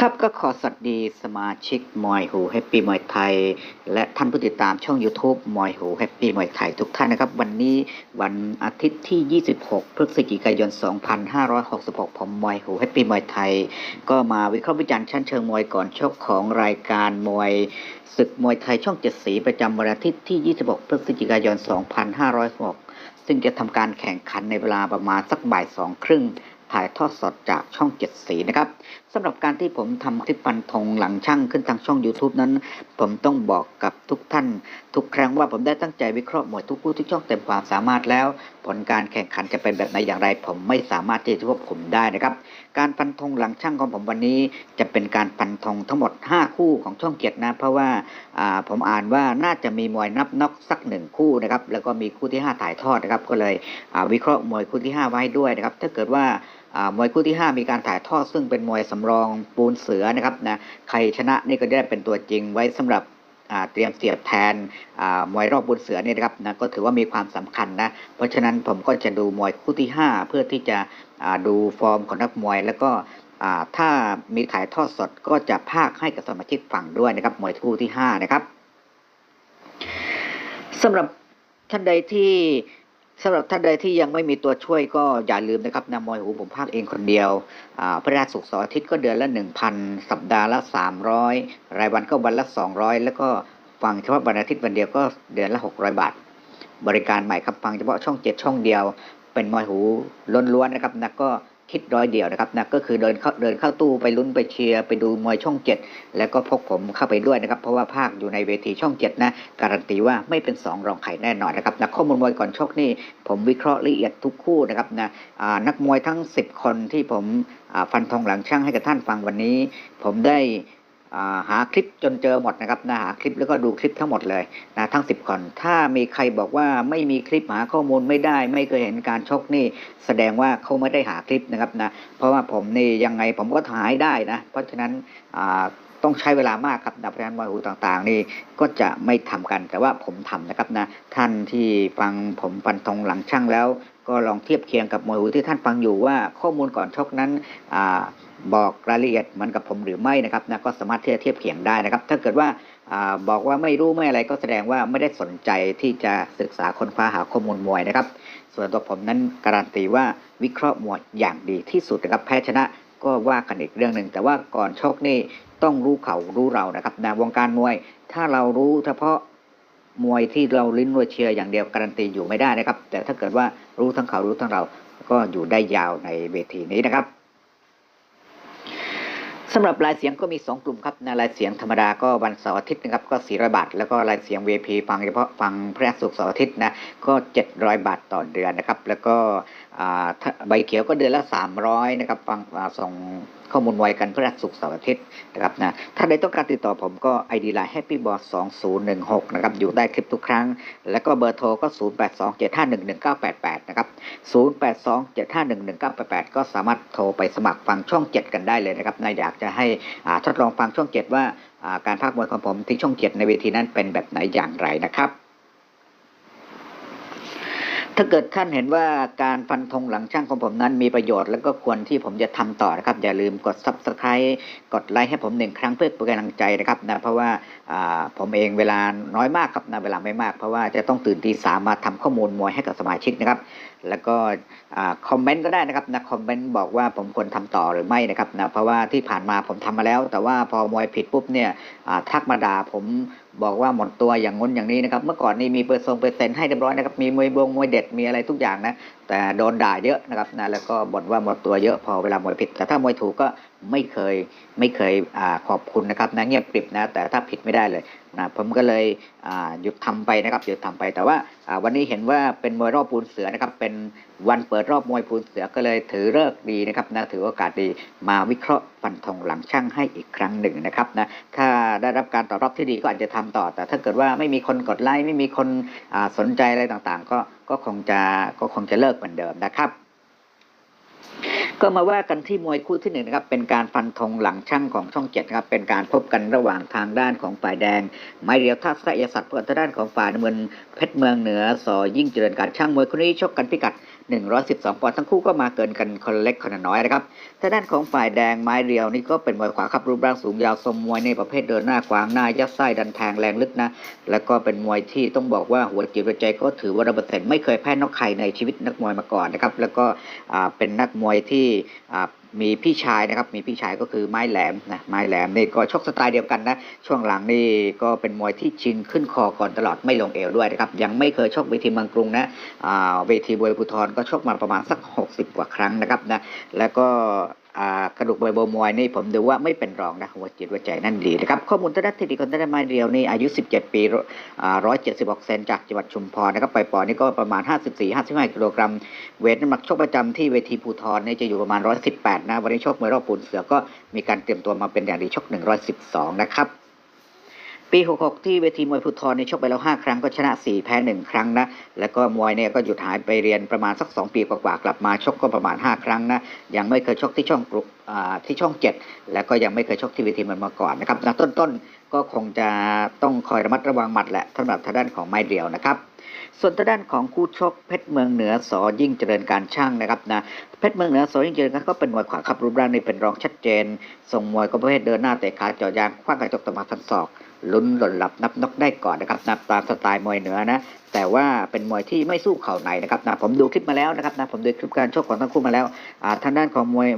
ครับก็ขอสวัสดีสมาชิกมอยหูแฮปปี้มอยไทย และท่านผู้ติดตามช่อง YouTube มอยหูแฮปปี้มอยไทยทุกท่านนะครับ วันนี้วันอาทิตย์ที่ 26 พฤศจิกายน 2566 ผมมอยหูแฮปปี้มอยไทย ก็มาวิเคราะห์วิจารณ์ชั้นเชิงมวยก่อนชกของรายการมวยศึกมวยไทยช่องเจ็ดสีประจำวันอาทิตย์ที่ 26 พฤศจิกายน 2566 ซึ่งจะทำการแข่งขันในเวลาประมาณสักบ่ายสองครึ่งถ่ายทอดสดจากช่องเจ็ดสีนะครับ สำหรับการที่ผมทำคลิปฟันธงหลังช่างขึ้นทางช่อง YouTube นั้น ผมต้องบอกกับทุกท่าน ทุกครั้งว่าผมได้ตั้งใจวิเคราะห์หมวดทุกคู่ทุกช่องเต็มความสามารถแล้ว ผลการแข่งขันจะเป็นแบบไหนอย่างไร ผมไม่สามารถที่จะควบคุมได้นะครับ การฟันธงหลังช่างของผมวันนี้ จะเป็นการฟันธงทั้งหมด 5 คู่ของช่องเกียรตินะ เพราะว่าผมอ่านว่าน่าจะมีมวยนับน็อกสักหนึ่งคู่นะครับแล้วก็มีคู่ที่ 5 ถ่ายทอดนะครับก็เลยวิเคราะห์มวยคู่ที่ 5 ไว้ด้วยนะครับถ้าเกิดว่า มวยคู่ที่ 5 มีการถ่ายทอดซึ่งเป็นมวยสำรองปูนเสือนะครับนะใครชนะนี่ก็ได้เป็นตัวจริงไว้สำหรับเตรียมเสียบแทนอ่ามวยรอบปูนเสือเนี่ยนะครับนะก็ถือว่ามีความสำคัญนะ เพราะฉะนั้นผมก็จะดูมวยคู่ที่ 5 เพื่อที่จะดูฟอร์มของนักมวย แล้วก็อ่าถ้ามีถ่ายทอดสดก็จะพากให้กับสมาชิกฟังด้วยนะครับมวยคู่ที่ 5 นะครับสำหรับท่านใดที่ สำหรับท่านใดที่ยังไม่มีตัวช่วยก็อย่าลืมนะครับนำมวยหูผมภาคเองคนเดียวอ่าพระราชสุขสาร์อาทิตย์ก็เดือนละ 1,000 สัปดาห์ละ 300 รายวันก็วันละ 200 แล้วก็ฟังเฉพาะวันอาทิตย์วันเดียวก็เดือนละ 600 บาท บริการใหม่ครับฟังเฉพาะช่อง 7 ช่องเดียว เป็นมวยหูล้วนๆนะครับนะก็ คิดร้อยเดียวนะครับนะก็คือเดินเข้าเดินเข้าตู้ไปลุ้นไปเชียร์ไปดูมวยช่อง 7 แล้วก็พกผมเข้าไปด้วยนะครับ เพราะว่าภาคอยู่ในเวทีช่อง 7 นะ การันตีว่าไม่เป็นสองรองไข่แน่นอนนะครับนะข้อมูลมวยก่อนชกนี่ ผมวิเคราะห์ละเอียดทุกคู่นะครับนะอ่านักมวยทั้ง 10 คนที่ผมฟันธงหลังช่างให้กับท่านฟังวันนี้ ผมได้ หาคลิปจนเจอหมดนะครับนะหาคลิปแล้วก็ดูคลิปทั้งหมดเลยนะทั้ง 10คนถ้ามีใครบอกว่าไม่มีคลิปหาข้อมูลไม่ได้ ไม่เคยเห็นการชกนี่แสดงว่าเขาไม่ได้หาคลิปนะครับนะเพราะว่าผมนี่ยังไงผมก็ถ่ายได้นะเพราะฉะนั้นต้องใช้เวลามากครับนะเพราะฉะนั้นมวยหูต่างๆ นี่ก็จะไม่ทำกันแต่ว่าผมทำนะครับนะท่านที่ฟังผมฟันธงหลังช่างแล้ว ก็ลองเทียบเคียงกับมวยหูที่ท่านฟังอยู่ว่าข้อมูลก่อนชกนั้นอบอกรายละเอียดเหมันกับผมหรือไม่นะครับนะก็สามารถที่จะเทียบเคียงได้นะครับ ถ้าเกิดว่าอาบอกว่าไม่รู้ไม่อะไรก็แสดงว่าไม่ได้สนใจที่จะศึกษาค้นคว้าหาข้อมูลมวยนะครับ ส่วนตัวผมนั้นการันตีว่าวิเคราะห์มวยอย่างดีที่สุดนะครับแพ้ชนะก็ว่ากันอีกเรื่องหนึ่งแต่ว่าก่อนชกนี่ต้องรู้เขารู้เรานะครับในวงการมวย ถ้าเรารู้เฉพาะ มวยที่เราลิ้นรัวเชียร์อย่างเดียวการันตีอยู่ไม่ได้นะครับ แต่ถ้าเกิดว่ารู้ทั้งเขารู้ทั้งเราก็อยู่ได้ยาวในเวทีนี้นะครับสำหรับรายเสียงก็มี 2 กลุ่มครับในรายเสียงธรรมดาก็วันเสาร์อาทิตย์นะครับก็ 400 บาท แล้วก็รายเสียง VP ฟังเฉพาะฟังพระศุกร์เสาร์อาทิตย์นะก็ 700 บาทต่อเดือนนะครับ แล้วก็ใบเขียวก็เดือนละ 300นะครับฟังส่ง ข้อมูลไวกันพระศุกร์เสาร์อาทิตย์นะครับนะถ้าใดต้องการติดต่อผมก็ ID Line Happy Boss 2016นะครับอยู่ได้คลิปทุกครั้ง แล้วก็เบอร์โทรก็ 0827511988นะครับ0827511988 ก็สามารถโทรไปสมัครฟังช่อง 7 กันได้เลยนะครับนายอยากจะให้อ่าทดลองฟังช่อง 7ว่าอ่าการพากมวยของผมที่ช่อง 7 ในเวทีนั้นเป็นแบบไหนอย่างไรนะครับ ถ้าเกิดท่านเห็นว่าการฟันธงหลังช่างของผมนั้นมีประโยชน์ แล้วก็ควรที่ผมจะทำต่อนะครับ อย่าลืมกด subscribe กดไลค์ให้ผมหนึ่งครั้งเพื่อเป็นกำลังใจนะครับนะเพราะว่าอ่าผมเองเวลาน้อยมากครับนะเวลาไม่มาก เพราะว่าจะต้องตื่นตีสามมาทำข้อมูลมวยให้กับสมาชิกนะครับ แล้วก็คอมเมนต์ก็ได้นะครับนะคอมเมนต์บอกว่าผมควรทำต่อหรือไม่นะครับนะเพราะว่าที่ผ่านมาผมทำมาแล้ว แต่ว่าพอมวยผิดปุ๊บเนี่ยทักมาด่าผมบอกว่าหมดตัวอย่างง้นอย่างนี้นะครับ เมื่อก่อนนี่มีเปอร์เซ็นต์เปอร์เซ็นต์ให้เรียบร้อยนะครับมีมวยบงมวยเด็ดมีอะไรทุกอย่างนะแต่โดนด่าเยอะนะครับนะแล้วก็บ่นว่าหมดตัวเยอะพอเวลามวยผิด แต่ถ้ามวยถูกก็ ไม่เคยไม่เคยอขอบคุณนะครับนะเงียบกริบนะแต่ถ้าผิดไม่ได้เลยนะผมก็เลยหยุดทำไปนะครับหยุดทำไปแต่ว่าวันนี้เห็นว่าเป็นมวยรอบปูนเสือนะครับเป็นวันเปิดรอบมวยปูนเสือก็เลยถือเลิกดีนะครับนะถือโอกาสดีมาวิเคราะห์ฟันธงหลังช่างให้อีกครั้งหนึ่งนะครับนะถ้าได้รับการตอบรับที่ดีก็อาจจะทำต่อ แต่ถ้าเกิดว่าไม่มีคนกดไลค์ไม่มีคนสนใจอะไรต่างๆ ก็ก็คงจะก็คงจะเลิกเหมือนเดิมนะครับ ก็มาว่ากันที่มวยคู่ที่หนึ่งนะครับเป็นการฟันธงหลังช่างของช่องเจ็ดครับเป็นการพบกันระหว่างทางด้านของฝ่ายแดง ไม้เรียวท่าสยศัตว์เพื่อทางด้านของฝ่ายน้ำเงินเพชรเมืองเหนือสอยิ่งเจริญการช่างมวยคู่นี้ชกกันพิกัด 112 ปอนด์ทั้งคู่ก็มาเกินกันคนเล็กคนน้อยนะครับทางด้านของฝ่ายแดงไม้เรียวนี่ก็เป็นมวยขวาครับรูปร่างสูงยาวสมมวยในประเภทเดินหน้าขวางหน้ายัดไส้ดันแทงแรงลึกนะ แล้วก็เป็นมวยที่ต้องบอกว่าหัวจิตหัวใจก็ถือว่าระเบิดเซ็นไม่เคยแพ้นอกใครในชีวิตนักมวยมาก่อนนะครับ แล้วก็เป็นนักมวยที่ มีพี่ชายนะครับ มีพี่ชายก็คือไม้แหลมนะไม้แหลมนี่ก็ชกสไตล์เดียวกันนะช่วงหลังนี่ก็เป็นมวยที่ชิงขึ้นคอก่อนตลอดไม่ลงเอวด้วยนะครับยังไม่เคยชกเวทีเมืองกรุงนะอ่าเวทีบวยภูทรก็ชกมาประมาณสัก 60 กว่าครั้งนะครับนะแล้วก็ กระดูกใบบัวมวยนี่ผมดูว่าไม่เป็นรองนะหัวจิตหัวใจนั่นดีนะครับข้อมูลทางด้านเทคนิคคนทางด้านไม้เรียวนี่อายุ 17 ปีอ่า176 เซนจากจังหวัดชุมพรนะครับไปปอนี่ก็ประมาณ 54-55 กิโลกรัม เวทน้ำหนักชกประจำที่เวทีภูทรนี่จะอยู่ประมาณ 118 นะวันนี้ชกมวยรอบปูนเสือก็มีการเตรียมตัวมาเป็นอย่างดีชก 112 นะครับ ปี 66 ที่เวทีมวยภูทรในชกไปแล้ว 5 ครั้งก็ชนะ 4 แพ้ 1 ครั้งนะ แล้วก็มวยเนี่ยก็หยุดหายไปเรียนประมาณสัก 2 ปีกว่าๆกลับมาชกก็ประมาณ 5 ครั้งนะ ยังไม่เคยชกที่ช่องกรุ๊ปอ่าที่ช่อง 7 แล้วก็ยังไม่เคยชกที่เวทีมันมาก่อนนะครับนะต้นๆ ก็คงจะต้องคอยระมัดระวังหมัดแหละสำหรับทางด้านของไม้เดียวนะครับส่วนทางด้านของคู่ชกเพชรเมืองเหนือสอยิ่งเจริญการช่างนะครับนะเพชรเมืองเหนือสอยิ่งเจริญการก็เป็นมวยขวาครับรูปร่างนี่เป็นรองชัดเจนทรงมวยก็ประเภทเดินหน้าเตะขาเจาะยางคว้างกระจกตะมาฟันศอก ลุ้นหล่นหลับนับนกได้ก่อนนะครับนับตามสไตล์มวยเหนือนะแต่ว่าเป็นมวยที่ไม่สู้เข่าในนะครับนะผมดูคลิปมาแล้วนะครับนะผมดูคลิปการชกของทั้งคู่มาแล้วอ่าทางด้านของมวย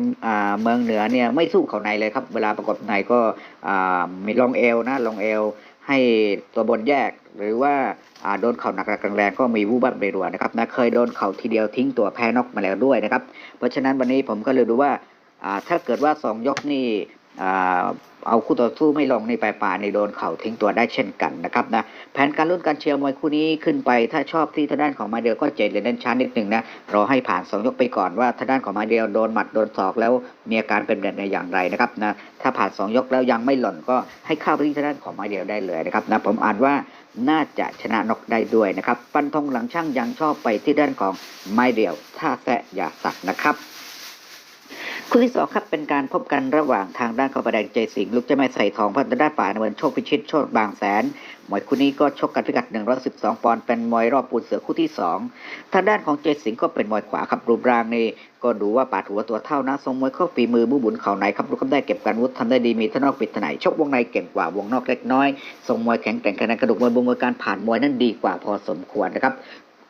เมืองเหนือเนี่ยไม่สู้เข่าในเลยครับเวลาประกบในก็มีลงเอวนะลงเอวให้ตัวบนแยกหรือว่าโดนเข่าหนักแรงก็มีวูบบับเรัวนะครับนะเคยโดนเข่าทีเดียวทิ้งตัวแพ้นอกมาแล้วด้วยนะครับเพราะฉะนั้นวันนี้ผมก็เลยดูว่าถ้าเกิดว่าสองยกนี่ เอาคู่ต่อสู้ไม่ลงในปลายป่าในโดนเข่าทิ้งตัวได้เช่นกันนะครับนะแผนการลุ้นการเชียร์มวยคู่นี้ขึ้นไปถ้าชอบที่ทางด้านของมาเดียวก็เจนเลยเล่นช้านิดหนึ่งนะรอให้ผ่านสองยกไปก่อนว่าทางด้านของมาเดียวโดนหมัดโดนศอกแล้วมีอาการเป็นแบบในอย่างไรนะครับนะถ้าผ่านสองยกแล้วยังไม่หล่นก็ให้เข้าไปที่ทางด้านของมาเดียวได้เลยนะครับนะผมอ่านว่าน่าจะชนะนกได้ด้วยนะครับฟันธงหลังช่างยังชอบไปที่ด้านของไม้เดียว ท่าแซะอย่าสักนะครับ คู่ที่สองครับเป็นการพบกันระหว่างทางด้านของประแดงใจสิงห์ลูกเจ้าแม่ใส่ทองพัฒนด้านฝ่ายนวลโชคพิชิตโชคบางแสนมวยคู่นี้ก็ชกกันพิกัด 112 ปอนด์เป็นมวยรอบปูนเสือคู่ที่สองทางด้านของใจสิงก็เป็นมวยขวาครับรูปร่างนี่ก็ดูว่าปาดหัวตัวเท่านะทรงมวยเข้าฝีมือบูบุญเข่าในครับลูกก็ได้เก็บการวุฒิทำได้ดีมีทนอกปิดถนายชกวงในเก่งกว่าวงนอกเล็กน้อยทรงมวยแข็งแกร่งขนาดกระดูกมวยบนมวยการผ่านมวยนั้นดีกว่าพอสมควรนะครับ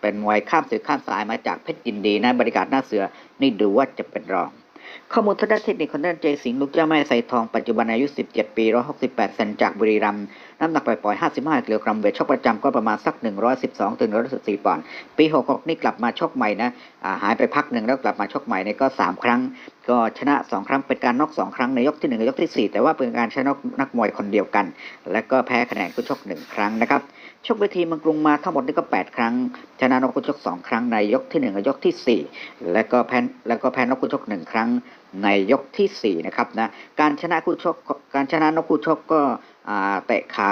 เป็นมวยข้ามสือข้ามสายมาจากเพชรยินดีนะบริการหน้าเสือนี่ดูว่าจะเป็นรอง ข้อมูลทางด้านเทคนิคของด้านเจสิงห์ลูกเจ้าแม่ไซทองปัจจุบันอายุ 17 ปี 168เซนจากบุรีรัมย์น้ำหนักปล่อย 55กิโลกรัมเวทชกประจำก็ประมาณสัก 112ถึง114ปอนด์ปี 66 นี่กลับมาชกใหม่นะหายไปพักหนึ่งแล้วกลับมาชกใหม่เนี่ยก็ 3 ครั้ง ก็ชนะ 2 ครั้งเป็นการน็อก2ครั้งในยกที่1กับยกทีสี่ 4 แต่ว่าเป็นการชนะนักมวยคนเดียวกัน และก็แพ้คะแนนคู่ชก 1 ครั้งนะครับ ชกเวทีเมังกรุงมาทั้งหมดนี่ก็ 8 ครั้ง ชนะนกคู่ชก 2 ครั้งในยกที่1กับยกทีสี่ 4 และก็แพ้แล้วก็แพ้นกคู่ชก 1 ครั้งในยกที่ 4 นะครับนะการชนะคู่ชกการชนะนกคู่ชกก็เตะขา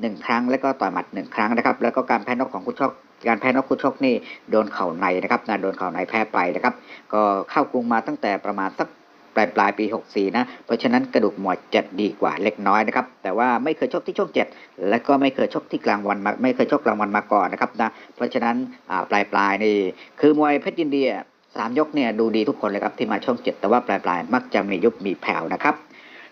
หนึ่งครั้ง แล้วก็ต่อยหมัดหนึ่งครั้งนะครับ แล้วก็การแพ้นกของคู่ชกการแพ้นกคู่ชกนี่โดนเข่าในนะครับนะโดนเข่าในแพ้ไปนะครับ ก็เข้ากรุงมาตั้งแต่ประมาณสัก ปลายปลายปี 64 นะ เพราะฉะนั้นกระดูกหมวดจะดีกว่าเล็กน้อยนะครับ แต่ว่าไม่เคยชกที่ช่อง7และก็ไม่เคยชกที่กลางวันมาไม่เคยชกกลางวันมาก่อนนะครับนะ เพราะฉะนั้นปลายปลายนี่คือมวยเพชรยินดีสามยกเนี่ยดูดีทุกคนเลยครับที่มาช่องเจ็ดแต่ว่าปลายปลายๆมักจะมียุบมีแผ่วนะครับ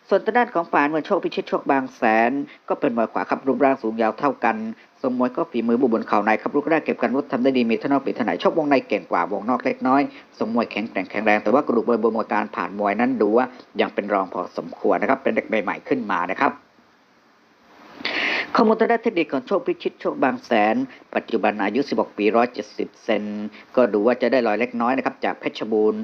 ส่วนทางด้านของฝ่ายมวยโชคพิชิตโชคบางแสน ก็เป็นมวยขวาครับรูปร่างสูงยาวเท่ากันทรงมวยก็ฝีมือบุบนเข่าในครับลูกแรกเก็บกันรุดทำได้ดีมีทนอกปีถนัยชกวงในเก่งกว่าวงนอกเล็กน้อยทรงมวยแข็งแกร่งแข็งแรงแต่ว่ากระดูกบนบนมวยการผ่านมวยนั้นดูว่ายังเป็นรองพอสมควรนะครับเป็นเด็กใหม่ๆขึ้นมานะครับ ข้อมูลทางด้านเทคนิคของโชคพิชิตโชคบางแสน ปัจจุบันอายุ 16 ปี 170 เซน ก็ดูว่าจะได้ลอยเล็กน้อยนะครับจากเพชรบูรณ์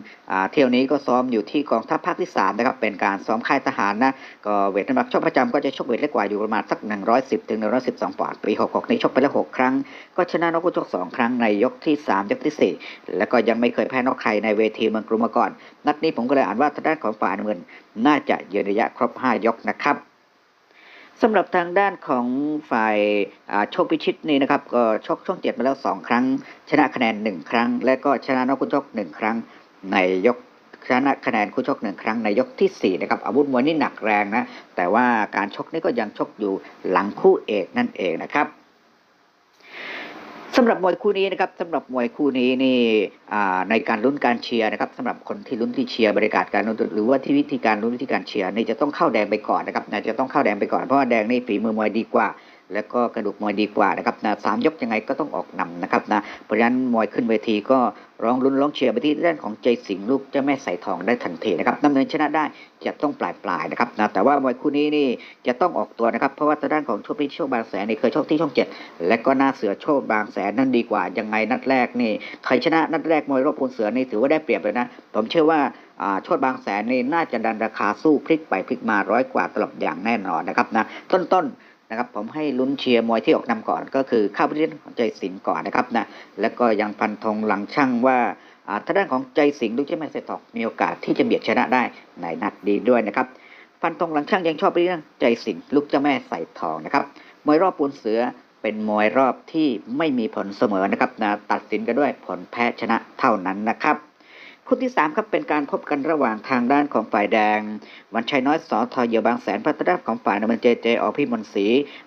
เที่ยวนี้ก็ซ้อมอยู่ที่กองทัพภาคที่ 3 นะครับ เป็นการซ้อมค่ายทหารนะ ก็เวทน้ำหนักชกประจำก็จะชกเวทเล็กกว่าอยู่ประมาณสัก 110 ถึง 112ปอนด์ปี 66 นี้ชกไปแล้ว 6 ครั้ง ก็ชนะนกคู่ชก 2 ครั้งในยกที่ 3 ยกที่ 4 แล้วก็ยังไม่เคยแพ้นอกใครในเวทีเมืองกรุงมาก่อน นัดนี้ผมก็เลยอ่านว่าทางด้านของฝ่ายน้ำเงิน น่าจะยืนระยะครบ 5 ยกนะครับ สำหรับทางด้านของฝ่ายโชคพิชิตนี่นะครับก็ชกช่องเจ็ดมาแล้วสองครั้ง ชนะคะแนนหนึ่งครั้ง และก็ชนะนอกคุณชกหนึ่งครั้งในยกชนะคะแนนคู่ชกหนึ่งครั้งในยกที่สี่นะครับอาวุธมวยนี่หนักแรงนะ แต่ว่าการชกนี่ก็ยังชกอยู่หลังคู่เอกนั่นเองนะครับ สำหรับมวยคู่นี้นะครับสำหรับมวยคู่นี้นี่ในการลุ้นการเชียร์นะครับสำหรับคนที่ลุ้นที่เชียร์บริการการลุ้นหรือว่าที่วิธีการลุ้นวิธีการเชียร์นี่จะต้องเข้าแดงไปก่อนนะครับนะจะต้องเข้าแดงไปก่อนเพราะว่าแดงนี่ฝีมือมวยดีกว่า แล้วก็กระดูกมวยดีกว่านะครับนะสามยกยังไงก็ต้องออกนำนะครับนะเพราะฉะนั้นมวยขึ้นเวทีก็ร้องลุ้นร้องเชียร์ไปที่ด้านของใจสิงห์ลูกเจ้าแม่ใส่ทองได้ทันทีนะครับดำเนินชนะได้จะต้องปลายปลายๆนะครับนะแต่ว่ามวยคู่นี้นี่จะต้องออกตัวนะครับ เพราะว่าทางด้านของโชคพิโชคบางแสนนี่เคยโชคที่ช่องเจ็ดและก็หน้าเสือโชคบางแสนนั่นดีกว่ายังไงนัดแรกนี่ใครชนะนัดแรกมวยรอบพูนเสือนี่ถือว่าได้เปรียบเลยนะผมเชื่อว่าอ่าโชดบางแสนนี่น่าจะดันราคาสู้พลิกไปพลิกมาร้อยกว่าตลบอย่างแน่นอนนะครับนะต้นๆ นะครับผมให้ลุ้นเชียร์มวยที่ออกนำก่อน ก็คือข้าวพิเศษของใจสิงก่อนนะครับนะแล้วก็ยังพันธงหลังช่างว่าอ่าทางด้านของใจสิงลูกเจ้าแม่เซตอกมีโอกาสที่จะเบียดชนะได้ในนัดดีด้วยนะครับพันธงหลังช่างยังชอบเรื่องใจสิงลูกเจ้าแม่ใส่ทองนะครับมวยรอบปูนเสือเป็นมวยรอบที่ไม่มีผลเสมอนะครับนะตัดสินกันด้วยผลแพ้ชนะเท่านั้นนะครับ คู่ที่สามครับเป็นการพบกันระหว่างทางด้านของฝ่ายแดง วันชัยน้อยสอทอเยบางแสนพัฒนาของฝ่ายนำมันเจเจอพิมลศรี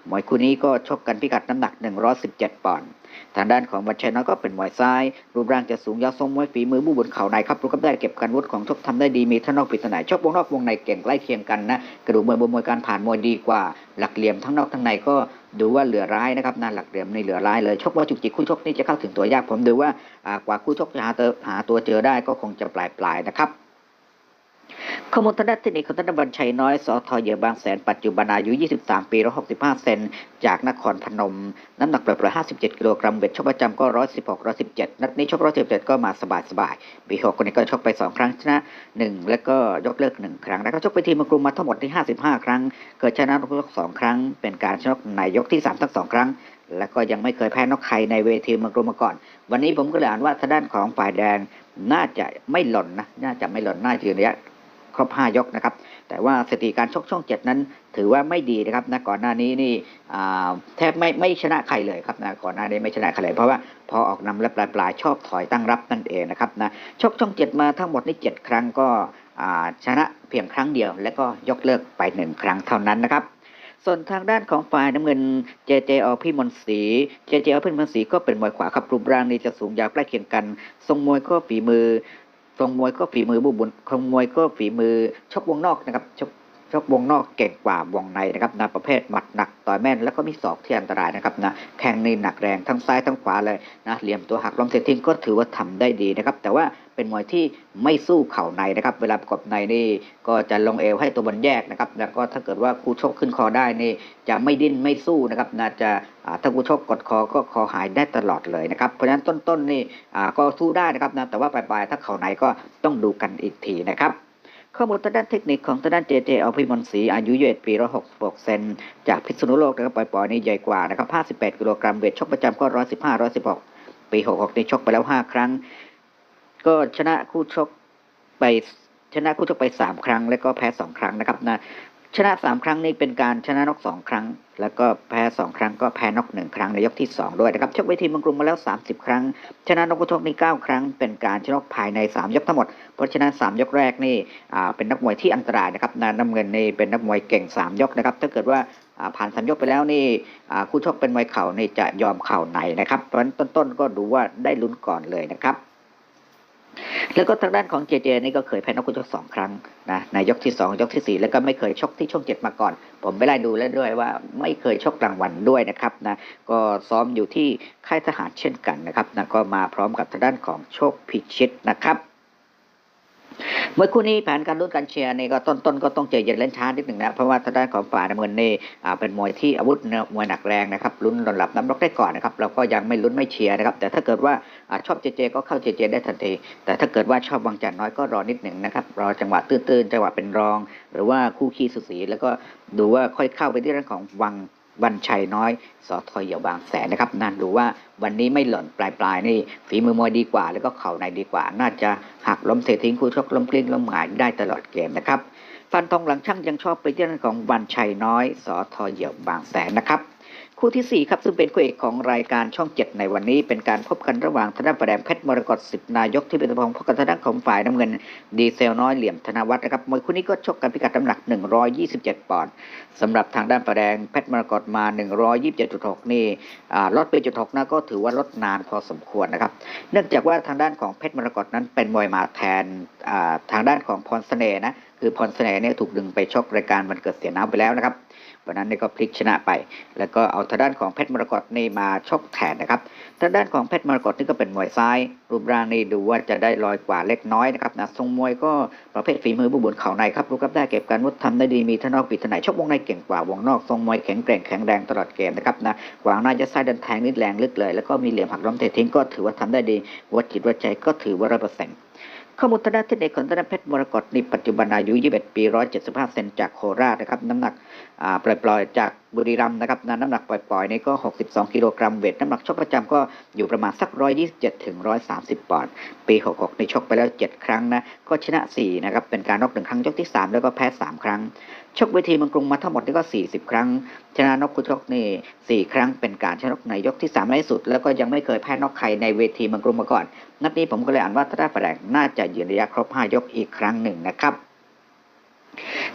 มวยคู่นี้ก็ชกกันพิกัดน้ำหนัก 117 ปอนด์ทางด้านของวันชัยน้อยก็เป็นมวยซ้าย รูปร่างจะสูงยาวทรงมวยฝีมือบู้บนเข่าในครับรูปได้เก็บกันวุฒิของชกทำได้ดีมีทั้งนอกปริศนาชกวงนอกวงในเก่งใกล้เคียงกันนะกระดูกมวยบนมวยการผ่านมวยดีกว่า หลักเหลี่ยมทั้งนอกทั้งในก็ ดูว่าเหลือร้ายนะครับนาหลักเหลี่ยมในเหลือร้ายเลยชกว่าจุกจิกคู่ชกนี่จะเข้าถึงตัวยากผมดูว่ากว่าคู่ชกจะหาตัวหาตัวเจอได้ก็คงจะปลายปลายๆนะครับ ข้อมูลทางด้านเทคนิคของธนบัญชัยน้อยสอทอเยื่อบางแสนปัจจุบันอายุ 23 ปี 165 เซน จากนครพนม น้ำหนักปล่อย57 กิโลกรัม เวทชกประจำก็ 116 117 นัดนี้ชก117 ก็มาสบายๆปี6คนนี้ก็ชกไป 2 ครั้งชนะ 1 แล้วก็ยกเลิก 1 ครั้ง แล้วก็ชกไปทีมกรุงมาทั้งหมดที่ 55 ครั้ง เกิดชนะนกยก2ครั้ง เป็นการชกในยกที่ 3 ทั้ง 2 ครั้ง แล้วก็ยังไม่เคยแพ้นกใครในเวทีมกรุงมาก่อน วันนี้ผมก็เลยอ่านว่าทางด้านของฝ่ายแดงน่าจะไม่หล่นนะ น่าจะไม่หล่น น่าจะอยู่ในระยะ ครบ 5 ยกนะครับ แต่ว่าสถิติการชกช่องเจ็ดนั้น ถือว่าไม่ดีนะครับนะก่อนหน้านี้นี่แทบไม่ไม่ชนะใครเลยครับนะก่อนหน้านี้ไม่ชนะใครเลยเพราะว่าพอออกนำและปลายปลายๆชอบถอยตั้งรับนั่นเองนะครับนะชกช่องเจ็ดมาทั้งหมดนี่เจ็ดครั้งก็ชนะเพียงครั้งเดียว แล้วก็ยกเลิกไปหนึ่งครั้งเท่านั้นนะครับส่วนทางด้านของฝ่ายน้ำเงินเจเจอพี่มนต์ศรีเจเจอพี่มนต์ศรีก็เป็นมวยขวาครับรูปร่างนี่จะสูงยาวใกล้เคียงกัน ทรงมวยก็ฝีมือ ทรงมวยก็ฝีมือบุบุญทรงมวยก็ฝีมือชกวงนอกนะครับชกชกวงนอกเก่งกว่าวงในนะครับนะประเภทหมัดหนักต่อยแม่นแล้วก็มีศอกที่อันตรายนะครับนะแข่งนี่หนักแรงทั้งซ้ายทั้งขวาเลยนะเหลี่ยมตัวหักลมเซตทิ้งก็ถือว่าทำได้ดีนะครับ แต่ว่า เป็นมวยที่ไม่สู้เข่าในนะครับ เวลาประกบในนี่ก็จะลงเอวให้ตัวบนแยกนะครับ แล้วก็ถ้าเกิดว่าคู่ชกขึ้นคอได้นี่จะไม่ดิ้นไม่สู้นะครับ น่าจะถ้าคู่ชกกดคอก็คอหายได้ตลอดเลยนะครับ เพราะฉะนั้นต้นๆนี่ก็สู้ได้นะครับนะแต่ว่าปลายๆถ้าเข่าในก็ต้องดูกันอีกทีนะครับข้อมูลทางด้านเทคนิคของทางด้านเจเจอาพิมลศรีอายุ21ปี166เซนจากพิษณุโลกนะครับปล่อยๆนี่ใหญ่กว่านะครับ58กิโลกรัมเวทชกประจำก็115 116ปี66นี่ชกไปแล้ว5ครั้ง ก็ชนะคู่ชกไปชนะคู่ชกไป3ครั้ง แล้วก็แพ้2ครั้งนะครับนะชนะ3ครั้งนี่เป็นการชนะนก2ครั้ง แล้วก็แพ้2ครั้งก็แพ้นก1ครั้งในยกที่2ด้วยนะครับชกเวทีเมังกรุงมาแล้ว30ครั้ง ชนะนกคู่ชกนี่9ครั้ง เป็นการชนะภายใน3ยกทั้งหมด เพราะฉะนั้น3ยกแรกนี่อ่าเป็นนักมวยที่อันตรายนะครับนาน้ำเงินนี่เป็นนักมวยเก่ง3ยกนะครับถ้าเกิดว่าอ่าผ่านสามยกไปแล้วนี่อ่าคู่ชกเป็นมวยเข่านี่จะยอมเข่าในนะครับเพราะฉะนั้นต้นๆก็ดูว่าได้ลุ้นก่อนเลยนะครับ แล้วก็ทางด้านของเจเจนี่ก็เคยแพ้นักกุญชกสองครั้งนะในยกที่สองยกที่สี่แล้วก็ไม่เคยชกที่ช่องเจ็ดมาก่อน ผมไปไล่ดูแล้วด้วยว่าไม่เคยชกรางวัลด้วยนะครับนะก็ซ้อมอยู่ที่ค่ายทหารเช่นกันนะครับนะก็มาพร้อมกับทางด้านของโชคพิชิตนะครับ เมื่อคู่นี้แผนการลุ้นการเชียร์นี่ก็ต้นๆก็ต้องใจเย็นเล่นช้านิดหนึ่งนะเพราะว่าทางด้านของฝ่ายน้ำเงินนี่อ่าเป็นมวยที่อาวุธมวยหนักแรงนะครับลุ้นหลับน้ำล็อกได้ก่อนนะครับเราก็ยังไม่ลุ้นไม่เชียร์นะครับแต่ถ้าเกิดว่าชอบเจเจก็เข้าเจเจได้ทันที แต่ถ้าเกิดว่าชอบวังจันน้อยก็รอนิดหนึ่งนะครับรอจังหวะตื้นๆจังหวะเป็นรอง หรือว่าคู่ขี้สุสีแล้วก็ดูว่าค่อยเข้าไปที่เรื่องของวัง วันชัยน้อยสอทอยเหยี่ยวบางแสนนะครับนั่นดูว่าวันนี้ไม่หล่นปลายปลายนี่ฝีมือมวยดีกว่า แล้วก็เข่าในดีกว่า น่าจะหักล้มเสยทิ้งคู่ชกล้มกลิ้งล้มหงายได้ตลอดเกมนะครับฟันทองหลังช่างยังชอบไปเรื่องของวันชัยน้อยสอทอเหยี่ยวบางแสนนะครับ คู่ที่ 4 ครับ ซึ่งเป็นคู่เอกของรายการช่อง 7 ในวันนี้ เป็นการพบกันระหว่างธนาประแดงเพชรมรกตสิบนายกที่เป็นตะพงพบกันทางด้านของฝ่ายน้ำเงิน ดีเซลน้อยเหลี่ยมธนวัฒน์นะครับมวยคู่นี้ก็ชกกันพิกัดน้ำหนัก 127 ปอนด์สำหรับทางด้านประแดงเพชรมรกตมา 127.6 นี่อ่าลดไปจุดหกนะก็ถือว่าลดนานพอสมควรนะครับ เนื่องจากว่าทางด้านของเพชรมรกตนั้นเป็นมวยมาแทนอ่าทางด้านของพรเสน่ห์นะ คือพรเสน่ห์เนี่ยถูกดึงไปชกรายการวันเกิดเสียน้ำไปแล้วนะครับวันนั้นเนี่ยก็พลิกชนะไป แล้วก็เอาทางด้านของเพชรมรกตนี่มาชกแทนนะครับทางด้านของเพชรมรกตนี่ก็เป็นมวยซ้าย รูปร่างนี่ดูว่าจะได้ลอยกว่าเล็กน้อยนะครับนะทรงมวยก็ประเภทฝีมือบุบุนเข่าในครับรู้ครับได้เก็บการวุฒิทำได้ดีมีทนอกปิดทนายชกวงในเก่งกว่าวงนอกทรงมวยแข็งแกร่งแข็งแรงตลอดเกมนะครับนะวางหน้าจะซ้ายดันแทงนิดแรงลึกเลย แล้วก็มีเหลี่ยมหักล้มเตะทิ้งก็ถือว่าทำได้ดีหัวจิตหัวใจก็ถือว่าร้อยเปอร์เซ็นต์ ข้อมูลทางด้านเทคนิคของทางด้านเพชรมรกตนี่ปัจจุบันอายุ 21 ปี 175 เซนจากโคราชนะครับ น้ำหนักปล่อยๆจาก บุรีรัมย์นะครับนน้ำหนักปล่อยๆนี่ก็ 62 กิโลกรัมเวทน้ำหนักชกประจำก็อยู่ประมาณสัก 127ถึง130 ปอนด์ปี 66นี่ชกไปแล้ว 7 ครั้งนะก็ชนะ 4 นะครับ เป็นการนอกหนึ่งครั้งยกที่ 3 แล้วก็แพ้ 3 ครั้ง ชกเวทีเมืองกรุงมาทั้งหมดนี่ก็ 40 ครั้ง ชนะนกคู่ชกนี่4ครั้งเป็นการชนะนกในยกที่3ในสุด แล้วก็ยังไม่เคยแพ้นกใครในเวทีเมืองกรุงมาก่อน นัดนี้ผมก็เลยอ่านว่าถ้าได้แปลงน่าจะยืนระยะครบ 5 ยกอีกครั้งหนึ่งนะครับ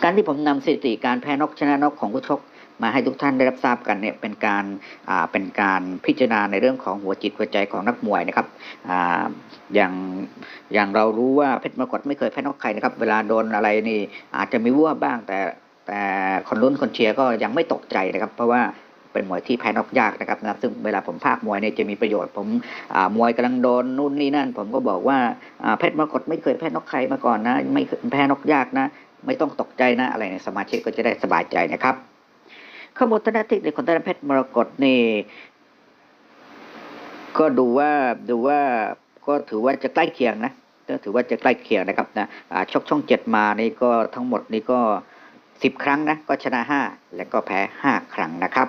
การที่ผมนำสถิติการแพ้นกชนะนกของผู้ชก มาให้ทุกท่านได้รับทราบกันเนี่ยเป็นการอ่าเป็นการพิจารณาในเรื่องของหัวจิตหัวใจของนักมวยนะครับอ่าอย่างอย่างเรารู้ว่าเพชรมรกตไม่เคยแพ้นกใครนะครับ เวลาโดนอะไรนี่อาจจะมีวัวบ้างแต่แต่คนลุ้นคนเชียร์ก็ยังไม่ตกใจนะครับ เพราะว่าเป็นมวยที่แพ้นกยากนะครับนะซึ่งเวลาผมภาคมวยเนี่ยจะมีประโยชน์ผมอ่ามวยกำลังโดนนู่นนี่นั่น ผมก็บอกว่าอ่าเพชรมรกตไม่เคยแพ้นกใครมาก่อนนะ ไม่แพ้นกยากนะ ไม่ต้องตกใจนะอะไรเนี่ยสมาชิกก็จะได้สบายใจนะครับ ข้อมูลทางด้านเทคนิคของทางด้านเพชรมรกตนี่ก็ดูว่าดูว่าก็ถือว่าจะใกล้เคียงนะก็ถือว่าจะใกล้เคียงนะครับนะอ่าชกช่องเจ็ดมานี่ก็ทั้งหมดนี่ก็สิบครั้งนะก็ชนะห้าและก็แพ้ห้าครั้งนะครับ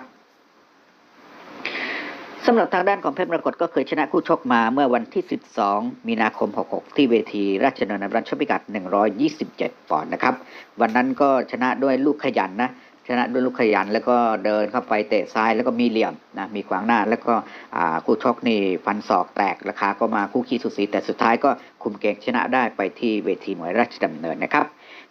สำหรับทางด้านของเพชรมรกตก็เคยชนะคู่ชกมาเมื่อวันที่ 12 มีนาคม 66 ที่เวทีราชดำเนินรัชพิกัด 127 ปอนด์นะครับ วันนั้นก็ชนะด้วยลูกขยันนะ ชนะด้วยลูกขยันแล้วก็เดินเข้าไปเตะซ้ายแล้วก็มีเหลี่ยมนะมีขวางหน้าแล้วก็คู่ชกนี่ฟันศอกแตกราคาก็มาคู่ขี้สุดสีแต่สุดท้ายก็คุมเกงชนะได้ไปที่เวทีมวยราชดำเนินนะครับ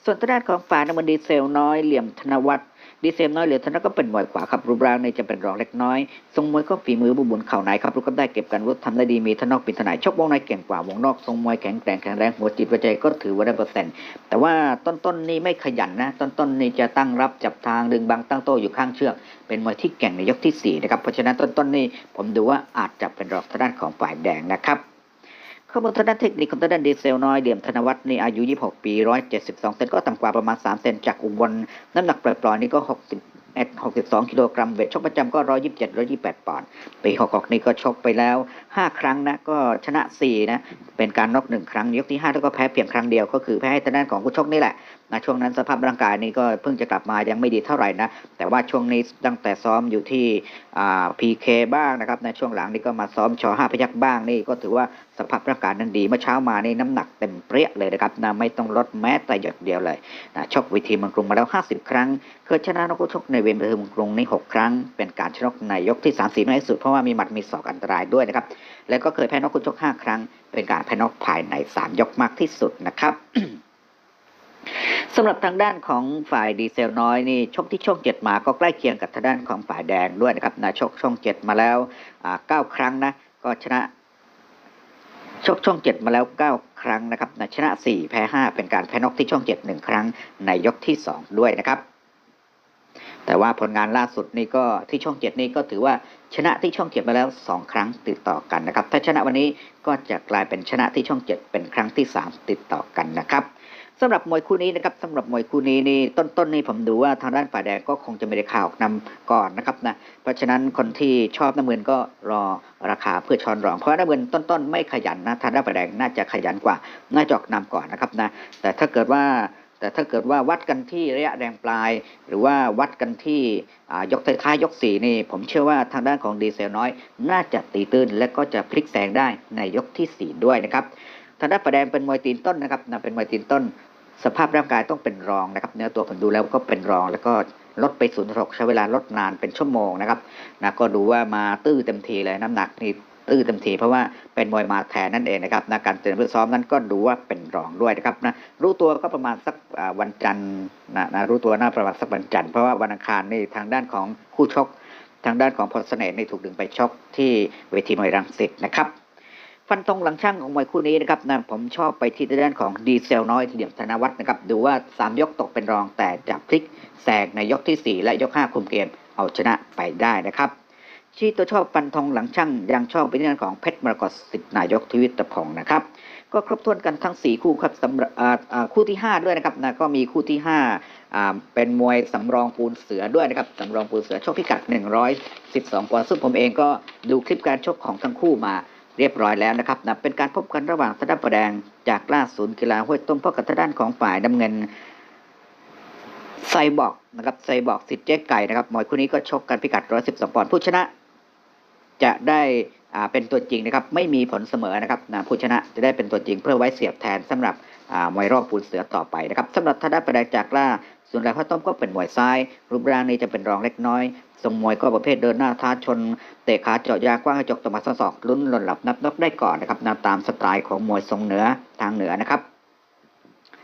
ส่วนทางด้านของฝ่ายน้ำมันดีเซลน้อยเหลี่ยมธนวัฒน์ ดีเซลน้อยเหลี่ยมธนวัฒน์ก็เป็นมวยขวาครับรูปร่างในจะเป็นรองเล็กน้อยทรงมวยก็ฝีมือบุบุนเข่าในครับลูกก็ได้เก็บกันวุฒิทำได้ดีมีทนอกปิดทนายชกวงในเก่งกว่าวงนอกทรงมวยแข็งแกร่งแข็งแรงหัวจิตหัวใจก็ถือว่าได้เปอร์เซ็นต์แต่ว่าต้นๆนี่ไม่ขยันนะต้นๆนี่จะตั้งรับจับทางดึงบังตั้งโต้อยู่ข้างเชือก เป็นมวยที่แก่งในยกที่สี่นะครับเพราะฉะนั้นต้นๆนี่ผมดูว่าอาจจะเป็นรองทางด้านของฝ่ายแดงนะครับ ข้อมูลทางด้านเทคนิคของทางด้านดีเซลน้อยเหลี่ยมธนวัฒน์นี่อายุ 26 ปี 172 เซนก็ต่ำกว่าประมาณ 3 เซนจากอุบลน้ำหนักปล่อยๆนี่ก็ 60 62กิโลกรัมเวทชกประจำก็ 127 128 ปอนด์ปี66นี่ก็ชกไปแล้ว 5 ครั้งนะ ก็ชนะ 4 นะ เป็นการน็อก1ครั้ง ยกที่ 5 แล้วก็แพ้เพียงครั้งเดียว ก็คือแพ้ให้ทางด้านของผู้ชกนี่แหละ นะช่วงนั้นสภาพร่างกายนี่ก็เพิ่งจะกลับมายังไม่ดีเท่าไหร่นะแต่ว่าช่วงนี้ตั้งแต่ซ้อมอยู่ที่อ่า PK บ้างนะครับในช่วงหลังนี่ก็มาซ้อมชอห้าพยักบ้างนี่ก็ถือว่าสภาพร่างกายนั้นดีเมื่อเช้ามานี่น้ำหนักเต็มเปรี้ยเลยนะครับนะไม่ต้องลดแม้แต่หยดเดียวเลยนะชกวิธีเมืองกรุงมาแล้ว 50 ครั้ง เคยชนะนักชกในเวทีเมืองกรุงนี่6ครั้ง เป็นการชนะในยกที่3 4น้อยที่สุดเพราะว่ามีหมัดมีศอกอันตรายด้วยนะครับแล้วก็เคยแพ้นกชก5ครั้ง เป็นการแพ้นกภายใน 3 ยกมากที่สุดนะครับ สำหรับทางด้านของฝ่ายดีเซลน้อยนี่ชกที่ช่องเจ็ดมาก็ใกล้เคียงกับทางด้านของฝ่ายแดงด้วยนะครับนะชกช่องเจ็ดมาแล้วอ่าเก้าครั้งนะก็ชนะชกช่องเจ็ดมาแล้วเก้าครั้งนะครับนะชนะสี่แพ้ห้าเป็นการแพ้นกที่ช่องเจ็ดหนึ่งครั้งในยกที่สองด้วยนะครับ แต่ว่าผลงานล่าสุดนี่ก็ที่ช่องเจ็ดนี่ก็ถือว่าชนะที่ช่องเจ็ดมาแล้วสองครั้งติดต่อกันนะครับ ถ้าชนะวันนี้ก็จะกลายเป็นชนะที่ช่องเจ็ดเป็นครั้งที่สามติดต่อกันนะครับ สำหรับมวยคู่นี้นะครับสำหรับมวยคู่นี้นี่ต้นๆนี่ผมดูว่าทางด้านฝ่ายแดงก็คงจะไม่ได้ข่าวนำก่อนนะครับนะเพราะฉะนั้นคนที่ชอบน้ำเงินก็รอราคาเพื่อช้อนรอง เพราะน้ำเงินต้นๆ ไม่ขยันนะทางด้านฝ่ายแดงน่าจะขยันกว่า น่าจอกนำก่อนนะครับนะแต่ถ้าเกิดว่าแต่ถ้าเกิดว่าวัดกันที่ระยะแรงปลาย หรือว่าวัดกันที่ยกท้ายยกสี่นี่ ผมเชื่อว่าทางด้านของดีเซลน้อย น่าจะตีตื้นและก็จะพลิกแซงได้ในยกที่สี่ด้วยนะครับทางด้านฝ่ายแดงเป็นมวยตีนต้นนะครับนะเป็นมวยตีนต้น สภาพร่างกายต้องเป็นรองนะครับ เนื้อตัวผมดูแล้วก็เป็นรอง แล้วก็ลดไปศูนย์หกใช้เวลาลดนานเป็นชั่วโมงนะครับนะก็ดูว่ามาตื้อเต็มทีเลยน้ำหนักนี่ตื้อเต็มทีเพราะว่าเป็นมวยมาแทนนั่นเองนะครับนะการเตรียมพื่อซ้อมนั้นก็ดูว่าเป็นรองด้วยนะครับนะรู้ตัวก็ประมาณสักวันจันทร์นะนะรู้ตัวน่าประมาณสักวันจันทร์เพราะว่าวันอังคารนี่ทางด้านของคู่ชก ทางด้านของพลเสน่ห์นี่ถูกดึงไปชกที่เวทีมวยรังสิตนะครับ ฟันธงหลังช่างของมวยคู่นี้นะครับนะผมชอบไปที่ด้านของดีเซลน้อยทีเดียมธนวัฒน์นะครับดูว่า 3 ยกตกเป็นรองแต่จะพลิกแซงในยกทีสี่4 และยก 5 คุมเกมเอาชนะไปได้นะครับชี้ตัวชอบฟันธงหลังช่างยังชอบไปที่ด้านของเพชรมรกตสิทธิ์นายกทวิตพงศ์นะครับ ก็ครบถ้วนกันทั้ง 4 คู่ครับสำหรับคู่ที่ 5 ด้วยนะครับนะก็มีคู่ที่5อ่าเป็นมวยสำรองปูนเสือด้วยนะครับสำรองปูนเสือชกพิกัด 112ปอนด์ซึ่งผมเองก็ดูคลิปการชกของทั้งคู่มา เรียบร้อยแล้วนะครับนะเป็นการพบกันระหว่างทาด้านประแดงจากล่าศูนย์กีฬาห้วยต้มพบกับทางด้านของฝ่ายน้ำเงินไซบอกนะครับไซบอกสิทธิ์เจ๊ไก่นะครับมวยคู่นี้ก็ชกกันพิกัด 112 ปอนด์ผู้ชนะ จะได้อ่าเป็นตัวจริงนะครับ ไม่มีผลเสมอนะครับนะผู้ชนะจะได้เป็นตัวจริงเพื่อไว้เสียบแทนสำหรับอ่ามวยรอบปูนเสือต่อไปนะครับสำหรับทางด้านประแดงจากล่า ส่วนแรงข้าวต้มก็เป็นมวยซ้าย รูปร่างนี้จะเป็นรองเล็กน้อยทรงมวยก็ประเภทเดินหน้าท้าชน เตะขาเจาะยางกว้างกระจกตะมัดศอกลุ้นหล่นหลับนับนกได้ก่อนนะครับนตามสไตล์ของมวยทรงเหนือทางเหนือนะครับ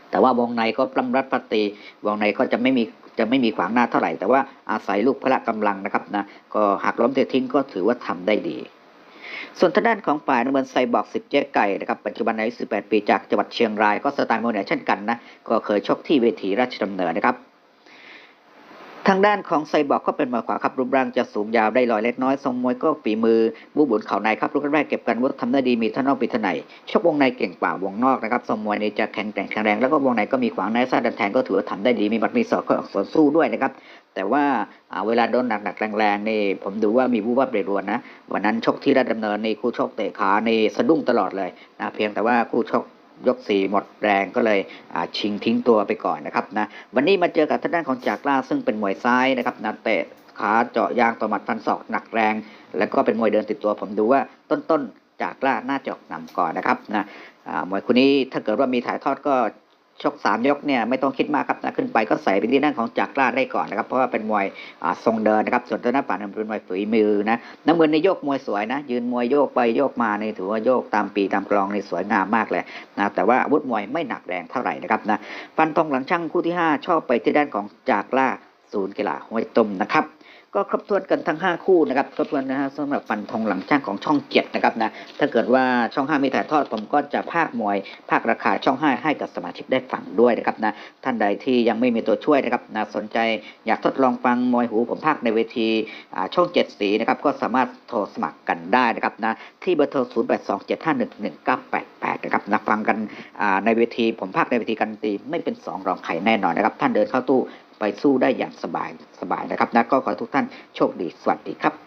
แต่ว่าวงในก็ปล้ำรัดปตีวงในก็จะไม่มีจะไม่มีขวางหน้าเท่าไหร่ แต่ว่าอาศัยลูกพละกำลังนะครับนะก็หักล้มเตะทิ้งก็ถือว่าทำได้ดี ส่วนทางด้านของฝ่ายน้ำเงินไซบอกสิทธิ์เจ๊ไก่นะครับปัจจุบันอายุ18 ปีจากจังหวัดเชียงราย ก็สไตล์มวยเหนือเช่นกันนะก็เคยชกที่เวทีราชดำเนินนะครับทางด้านของไซบอกก็เป็นมวยขวาครับรูปร่างจะสูงยาวได้ลอยเล็กน้อยทรงมวยก็ฝีมือบูบุญเข่าในครับลูกแรกเก็บกันวุฒิทำได้ดีมีท่านอกปีทนายชกวงในเก่งกว่าวงนอกนะครับทรงมวยนี้จะแข็งแกร่งแข็งแรงแล้วก็วงในก็มีขวางในซ่าดันแทงก็ถือว่าทำได้ดีมีบัดมีศอกก็ออกสวนสู้ด้วยนะครับ แต่ว่าเวลาโดนหนักๆแรงๆนี่ผมดูว่ามีวูบวับเรรวนนะวันนั้นชกที่ราชดำเนินนี่คู่ชกเตะขานี่สะดุ้งตลอดเลยนะเพียงแต่ว่าคู่ชกยกสี่หมดแรงก็เลยชิงทิ้งตัวไปก่อนนะครับนะวันนี้มาเจอกับทางด้านของจากล่าซึ่งเป็นมวยซ้ายนะครับนะเตะขาเจาะยางต่อหมัดฟันศอกหนักแรง แล้วก็เป็นมวยเดินติดตัวผมดูว่าต้นๆจากล่าน่าจอกนำก่อนนะครับนะมวยคู่นี้ถ้าเกิดว่ามีถ่ายทอดก็ ชกสามยกเนี่ยไม่ต้องคิดมากครับนะขึ้นไปก็ใส่ไปที่นั่นของจากกล้าได้ก่อนนะครับเพราะว่าเป็นมวยอ่าทรงเดินนะครับส่วนตัวหน้าป่านเป็นมวยฝีมือนะน้ำเงินในโยกมวยสวยนะ ยืนมวยโยกไปโยกมาในถือว่าโยกตามปีตามกลองในสวยงามมากเลยนะแต่ว่าอาวุธมวยไม่หนักแรงเท่าไหร่นะครับนะฟันทองหลังช่างคู่ที่ 5 ชอบไปที่ด้านของจากล่าศูนย์กีฬาห้วยต้มนะครับ ก็ครบถ้วนกันทั้ง 5 คู่นะครับครบถ้วนนะฮะสำหรับฟันธงหลังช่างของช่องเจ็ดนะครับนะถ้าเกิดว่าช่อง5มีถ่ายทอดผมก็จะภาคมวย ภาคราคาช่อง5ให้กับสมาชิกได้ฟังด้วยนะครับนะท่านใดที่ยังไม่มีตัวช่วยนะครับนะสนใจอยากทดลองฟังมวยหูผมภาคในเวทีอ่าช่องเจ็ดสีนะครับก็สามารถโทรสมัครกันได้นะครับนะที่เบอร์โทร0 8 2 7 5 1 1 9 8 8นะครับนะฟังกันอ่าในเวทีผมภาคในเวทีกันตีไม่เป็นสองรองใครแน่นอนนะครับ ท่านเดินเข้าตู้ สู้ได้อย่างสบายสบายนะครับนะก็ขอทุกท่านโชคดีสวัสดีครับ